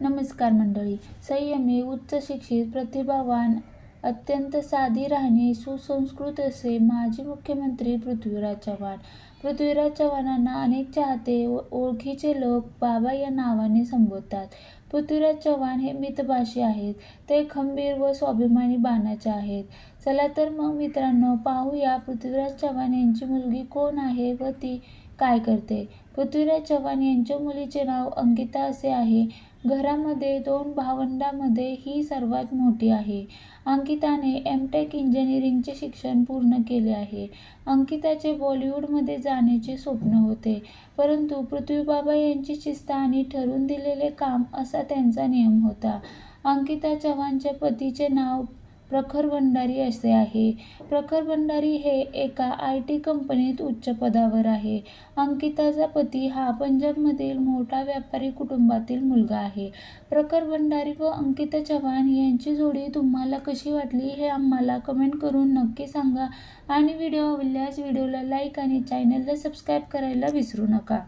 नमस्कार मंडळी. संयमी उच्च शिक्षित प्रतिभावान अत्यंत साधी राहणी सुसंस्कृत असे माजी मुख्यमंत्री पृथ्वीराज चव्हाण. पृथ्वीराज चव्हाणांना अनेक चाहते व ओळखीचे लोक बाबा या नावाने संबोधतात. पृथ्वीराज चव्हाण हे मितभाषी आहेत. ते खंबीर व स्वाभिमानी बाणाचे आहेत. चला तर मग मित्रांनो पाहूया पृथ्वीराज चव्हाण यांची मुलगी कोण आहे व ती काय करते? पृथ्वीराज चव्हाण यांच्या मुलीचे नाव अंकिता असे आहे. घरामध्ये दोन भावंडांमध्ये ही सर्वात मोठी आहे. अंकिताने एम टेक इंजिनिअरिंगचे शिक्षण पूर्ण केले आहे. अंकिताचे बॉलिवूडमध्ये जाण्याचे स्वप्न होते. परंतु पृथ्वीबाबा यांची शिस्त आणि ठरवून दिलेले काम असा त्यांचा नियम होता. अंकिता चव्हाणच्या पतीचे नाव प्रखर भंडारी असे आहे. प्रखर भंडारी हे एका आय टी कंपनीत उच्च पदावर आहे. अंकिताचा पती हा पंजाबमधील मोठा व्यापारी कुटुंबातील मुलगा आहे. प्रखर भंडारी व अंकिता चव्हाण यांची जोडी तुम्हाला कशी वाटली हे आम्हाला कमेंट करून नक्की सांगा. आणि व्हिडिओ आवडल्यास व्हिडिओला लाईक आणि चॅनलला सबस्क्राईब करायला विसरू नका.